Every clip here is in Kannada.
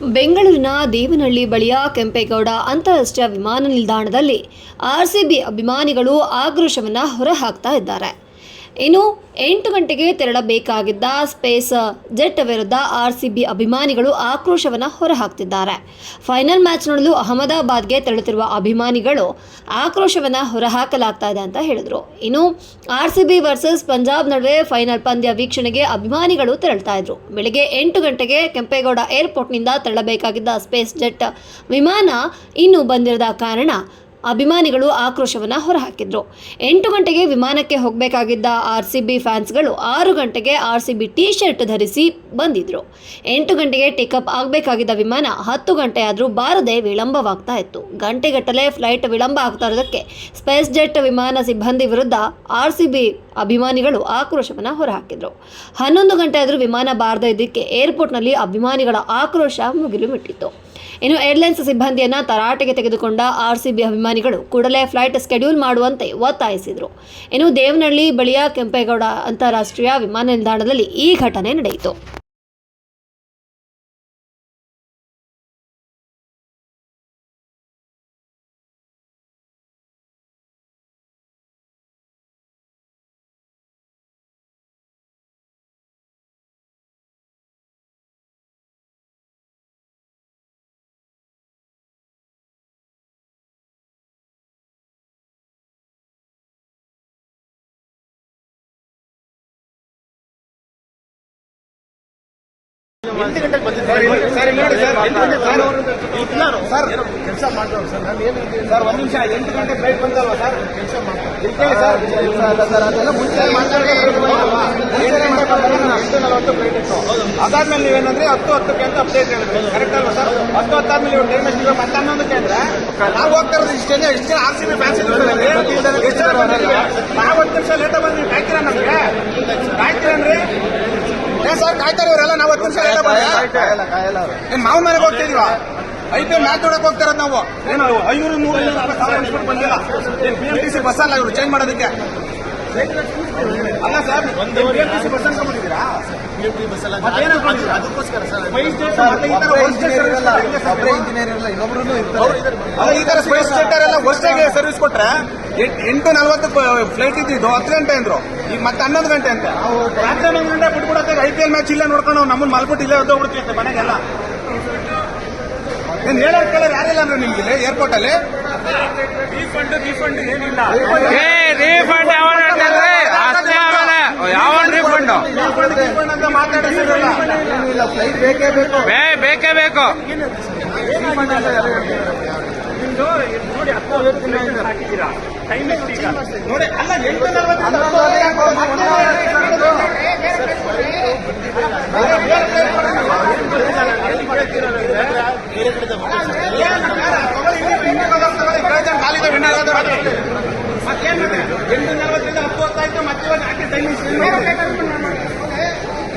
ಬೆಂಗಳೂರಿನ ದೇವನಹಳ್ಳಿ ಬಳಿಯ ಕೆಂಪೇಗೌಡ ಅಂತಾರಾಷ್ಟ್ರೀಯ ವಿಮಾನ ನಿಲ್ದಾಣದಲ್ಲಿ ಆರ್ಸಿಬಿ ಅಭಿಮಾನಿಗಳು ಆಕ್ರೋಶವನ್ನು ಹೊರಹಾಕ್ತಾ ಇದ್ದಾರೆ. ಇನ್ನು ಎಂಟು ಗಂಟೆಗೆ ತೆರಳಬೇಕಾಗಿದ್ದ ಸ್ಪೇಸ್ ಜೆಟ್ ವಿರುದ್ಧ ಆರ್ಸಿಬಿ ಅಭಿಮಾನಿಗಳು ಆಕ್ರೋಶವನ್ನು ಹೊರಹಾಕ್ತಿದ್ದಾರೆ. ಫೈನಲ್ ಮ್ಯಾಚ್ ನೋಡಲು ಅಹಮದಾಬಾದ್ಗೆ ತೆರಳುತ್ತಿರುವ ಅಭಿಮಾನಿಗಳು ಆಕ್ರೋಶವನ್ನು ಹೊರಹಾಕಲಾಗ್ತಾ ಇದೆ ಅಂತ ಹೇಳಿದರು. ಇನ್ನು ಆರ್ಸಿಬಿ ವರ್ಸಸ್ ಪಂಜಾಬ್ ನಡುವೆ ಫೈನಲ್ ಪಂದ್ಯ ವೀಕ್ಷಣೆಗೆ ಅಭಿಮಾನಿಗಳು ತೆರಳ್ತಾ ಇದ್ರು ಬೆಳಗ್ಗೆ ಎಂಟು ಗಂಟೆಗೆ ಕೆಂಪೇಗೌಡ ಏರ್ಪೋರ್ಟ್ನಿಂದ ತೆರಳಬೇಕಾಗಿದ್ದ ಸ್ಪೇಸ್ ಜೆಟ್ ವಿಮಾನ ಇನ್ನೂ ಬಂದಿರದ ಕಾರಣ ಅಭಿಮಾನಿಗಳು ಆಕ್ರೋಶವನ್ನು ಹೊರಹಾಕಿದ್ರು. ಎಂಟು ಗಂಟೆಗೆ ವಿಮಾನಕ್ಕೆ ಹೋಗಬೇಕಾಗಿದ್ದ ಆರ್ ಸಿ ಬಿ ಫ್ಯಾನ್ಸ್ಗಳು ಆರು ಗಂಟೆಗೆ R C B T shirt ಧರಿಸಿ ಬಂದಿದ್ರು. ಎಂಟು ಗಂಟೆಗೆ ಟೇಕಪ್ ಆಗಬೇಕಾಗಿದ್ದ ವಿಮಾನ ಹತ್ತು ಗಂಟೆ ಆದರೂ ಬಾರದೆ ವಿಳಂಬವಾಗ್ತಾ ಇತ್ತು. ಗಂಟೆಗಟ್ಟಲೆ ಫ್ಲೈಟ್ ವಿಳಂಬ ಆಗ್ತಾ ಇರೋದಕ್ಕೆ ಸ್ಪೇಸ್ ಜೆಟ್ ವಿಮಾನ ಸಿಬ್ಬಂದಿ ವಿರುದ್ಧ ಆರ್ ಸಿ ಬಿ ಅಭಿಮಾನಿಗಳು ಆಕ್ರೋಶವನ್ನು ಹೊರಹಾಕಿದ್ರು. ಹನ್ನೊಂದು ಗಂಟೆ ಆದರೂ ವಿಮಾನ ಬಾರದೇ ಇದ್ದಕ್ಕೆ ಏರ್ಪೋರ್ಟ್ನಲ್ಲಿ ಅಭಿಮಾನಿಗಳ ಆಕ್ರೋಶ ಮುಗಿಲು ಇನ್ನು ಏರ್ಲೈನ್ಸ್ ಸಿಬ್ಬಂದಿಯನ್ನು ತರಾಟೆಗೆ ತೆಗೆದುಕೊಂಡ ಆರ್ಸಿಬಿ ಅಭಿಮಾನಿಗಳು ಕೂಡಲೇ ಫ್ಲೈಟ್ ಸ್ಕೆಡ್ಯೂಲ್ ಮಾಡುವಂತೆ ಒತ್ತಾಯಿಸಿದರು. ಇನ್ನು ದೇವನಹಳ್ಳಿ, ಬಳಿಯ ಕೆಂಪೇಗೌಡ ಅಂತಾರಾಷ್ಟ್ರೀಯ ವಿಮಾನ ನಿಲ್ದಾಣದಲ್ಲಿ ಈ ಘಟನೆ ನಡೆಯಿತು. ಎಂಟು ಗಂಟೆಗೆ ಬಂದಿದ್ದಾರೆ ಸರ್ ಕೆಲಸ ಮಾಡ್ತಾರೆ ಸರ್ ನಾನು ಏನು ಸರ್ ಒಂದು ನಿಮಿಷ ಎಂಟು ಗಂಟೆ ಫ್ಲೈಟ್ ಬಂದಲ್ವಾ ಸರ್ ಕೆಲಸ ಮಾಡ್ತಾರೆ ಸರ್ ಸರ್ ಅದೆಲ್ಲ ಮುಂಚೆ ಮಾತಾಡೋದಲ್ವಾ ಎಂಟು ಗಂಟೆ ಬಂದಾಗ ನಾನು ಎಂಟು ನಲವತ್ತು ಫ್ಲೈಟ್ ಇತ್ತು ಅದಾದ್ಮೇಲೆ ನೀವೇನಂದ್ರೆ ಹತ್ತು ಹತ್ತಕ್ಕೆ ಅಂತ ಅಪ್ಡೇಟ್ ಹೇಳಿದ್ರೆ ಕರೆಕ್ಟ್ ಅಲ್ವಾ ಸರ್ ಹತ್ತು ಹತ್ತಾದ್ಮೇಲೆ ಇವಾಗ ಟೈಮ್ ಎಷ್ಟು ಮತ್ತೆ ಹನ್ನೊಂದಕ್ಕೆ ಅಂದ್ರೆ ನಾವು ಹೋಗ್ತಾ ಇರೋದು ಇಷ್ಟೇ ಇಷ್ಟೇ ಆರ್ ಸಿ ಬಿ ಫ್ಯಾನ್ಸ್ ನಾವು ಹತ್ತು ನಿಮಿಷ ಲೇಟ್ ಬಂದ್ವಿ ಕಾಯ್ತೀರಾ ನಮಗೆ ಕಾಯ್ತೀರನ್ರಿ ಏ ಸರ್ ಕಾಯ್ತಾರೆ ಇವರೆಲ್ಲ ನಾವು ಹತ್ತು ನಿಮಿಷ ಲೇಟ್ ಬಂದ್ರೆ? ಏನ್ ಮಾವ ಮನೆಗೆ ಹೋಗ್ತಿದೀವ? ಐ ಪಿ ಎಲ್ ಮ್ಯಾಚ್ ನೋಡಕ್ ಹೋಗ್ತಾರ ನಾವು. ಏನು ಐನೂರು ನೂರು ಐನೂರು ರೂಪಾಯಿ ಸಾವಿರ ಇಸ್ಬಿಟ್ಟು ಬಂದಿಲ್ಲ? ಏನ್ B M T C bus ಅಲ್ಲ ಇವರು ಚೇಂಜ್ ಮಾಡೋದಕ್ಕೆ? ಅಲ್ಲ ಸರ್ ಒಂದು B M T C bus ಅನ್ಕೊಂಡಿದ್ದೀರಾ? Space Jet ಮತ್ತೆ ಈ ತರ? ಅಲ್ಲ ಈ ಸ್ಪೇಸ್ ಸೆಂಟರ್ ಎಲ್ಲ ಸರ್ವಿಸ್ ಕೊಟ್ರೆ ಎಟ್- ಎಂಟು ನಲ್ವತ್ತು ಫ್ಲೈಟ್ ಇದ್ದಿದ್ದು ಹತ್ತು ಗಂಟೆ ಅಂದ್ರು. ಈಗ ಮತ್ತೆ ಹನ್ನೊಂದು ಗಂಟೆ ಅಂತ. ರಾತ್ರಿ ಹನ್ನೊಂದು ಗಂಟೆ ಬಿಟ್ಬಿಡತ್ತೆ ಐ ಪಿ ಎಲ್ ಮ್ಯಾಚ್ ಇಲ್ಲೇ ನೋಡ್ಕೊಂಡು ನಾವು ನಮ್ಮನ್ನ ಮಲ್ಬಿಟ್ಟು ಇಲ್ಲೇ ಹೋಗ್ಬಿಡ್ತೀವಿ ಮನೆಗೆಲ್ಲ. ಏನ್ ಹೇಳೋ ಕೇಳೋರು ಯಾರಿಲ್ಲ ಅಂದ್ರೆ ನಿಮ್ಗೆ ಏರ್ಪೋರ್ಟ್ ಅಲ್ಲಿ ರೀಫಂಡ್ ರೀಫಂಡ್ ಏನಿಲ್ಲ. ಏ ರೀಫಂಡ್ ಯಾವ ರೀಫಂಡ್? ರೀಫಂಡ್ ಅಂತ ಮಾತಾಡಿಸಿರಲ್ಲ ಬೇ ಬೇಕೇ ಬೇಕು. ನೋಡಿ ಅಲ್ಲ ಎಂಟು ನಲ್ವತ್ತು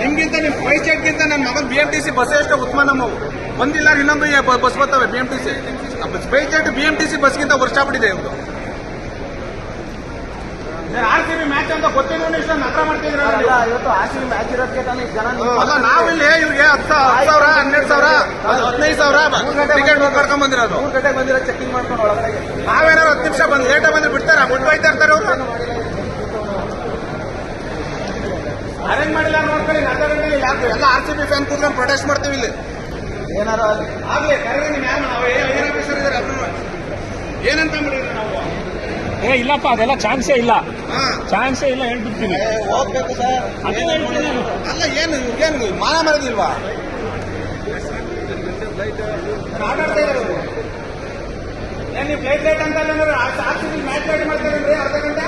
ನಿಮ್ಗಿಂತ ನಿಮ್ ಪ್ರೈಸ್ ಗಿಂತ ನನ್ನ ಮಗನ್ B M T C bus ಎಷ್ಟು ಉತ್ತಮ ನಮ್ಮವು ಒಂದಿಲ್ಲ ಇನ್ನೊಂದು ಬಸ್ ಬರ್ತವೆ B M T C SpiceJet B M T C ಬಸ್ಗಿಂತ ವರ್ಷ ಆಗ್ಬಿಟ್ಟಿದೆ ಇವರು ಆರ್ ಸಿ ಬಿ ಮ್ಯಾಚ್ ಅಂತ ಗೊತ್ತಿಲ್ಲ ಇಷ್ಟೊಂದು ನಗರ ಮಾಡ್ತಿದ್ರ ಇವತ್ತು ಆರ್ಸಿಬಿ ಮ್ಯಾಚ್ ಇರೋಕ್ಕೆ ತಾನೇ ಜನ ಅಲ್ಲ ನಾವಿಲ್ಲಿ ಇವ್ರಿಗೆ ಹತ್ತು ಸಾವಿರ ಹನ್ನೆರಡು ಸಾವಿರ ಅದು ಹದಿನೈದು ಸಾವಿರ ಟಿಕೆಟ್ ಕರ್ಕೊಂಡ್ ಮಾಡ್ಕೊಂಡ್ ಬಂದಿರೋದು. ಮೂರು ಗಂಟೆಗೆ ಬಂದಿರೋ ಚೆಕಿಂಗ್ ಮಾಡ್ಕೊಂಡು ಒಳಗಡೆ. ನಾವೇನಾರು ಹತ್ತು ನಿಮಿಷ ಬಂದು ಲೇಟಾಗಿ ಬಂದ್ರೆ ಬಿಡ್ತಾರ? ಬಿಟ್ಟು ಹೋಯ್ತಾ ಇರ್ತಾರೆ ಅವರು. ಅರೇಂಜ್ ಮಾಡಿಲ್ಲ ನೋಡ್ಕೊಳ್ಳಿ ಗಂಟೆಗೆ ಯಾಕೆ ಎಲ್ಲ ಆರ್ ಸಿ ಬಿ ಫ್ಯಾನ್ ಕೂತ್ಕೊಂಡು ಪ್ರೊಟೆಸ್ಟ್ ಮಾಡ್ತೀವಿ ಇಲ್ಲಿ. ಏನಾರು ಆಗ್ಲಿ ನೀವು ಯಾರು ನಾವು ಏನ್ ಆಫೀಸರ್ ಇದ್ದಾರೆ ಏನಂತ ಮಾಡಿದ್ರೆ ನಾವು ಏ ಇಲ್ಲಪ್ಪ ಅದೆಲ್ಲ ಚಾನ್ಸೇ ಇಲ್ಲ ಹಾ ಚಾನ್ಸೇ ಇಲ್ಲ ಹೇಳ್ಬಿಡ್ತೀನಿ ಹೋಗ್ಬೇಕು ಸರ್ ಅಲ್ಲ ಏನು ಏನು ಮಾನ ಮರದಿಲ್ವಾ ಆಟಾಡ್ತಾ ಇರೋದು ಏನ್ ನೀವು ಫ್ಲೈಟ್ ಲೇಟ್ ಅಂತ ಅಂದ್ರೆ ಮ್ಯಾಚ್ ಲೇಟ್ ಮಾಡ್ತಾರೆ ಅರ್ಧ ಗಂಟೆ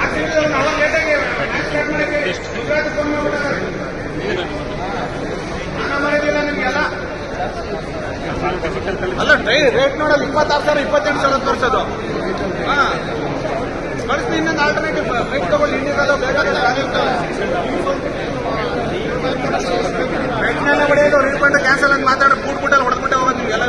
ಆರ್ ಸಿ ಬಿ ಅವಾಗ ಲೇಟಾಗಿ ಮ್ಯಾಚ್ ಲೇಟ್ ಮಾಡಕ್ಕೆ ಗುಜರಾತ್ ಫೋನ್ ಮಾಡ್ಬಿಡ್ತಾರೆ ಮಾನ ಮರದಿಲ್ಲ ನಿಮ್ಗೆಲ್ಲ ಅಲ್ಲ ಟ್ರೈ ರೇಟ್ ನೋಡಲ್ಲ ಇಪ್ಪತ್ತಾರು ಸಾವಿರ, ಇಪ್ಪತ್ತೆಂಟು ಸಾವಿರ ತೋರಿಸೋದು. ಹಾ. ಕಳಿಸ್ತೀನಿ, ಇನ್ನೊಂದು ಆಲ್ಟರ್ನೇಟಿವ್ ಬೈಕ್ ತಗೊಂಡು ಇಂಡಿಯಾದ ಬೇಕಾಗುತ್ತೆ ಬೈಕ್ನೆಲ್ಲ ಹೊಡೆಯೋದು ರೀಫಂಡ್ ಕ್ಯಾನ್ಸಲ್ ಅಂತ ಮಾತಾಡೋ, ಕೂಡ್ಬಿಟ್ಟಲ್ಲಿ ಹೊಡೆದ್ಬಿಟ್ಟೆ ಹೋಗೋದು ನೀವು. ಎಲ್ಲ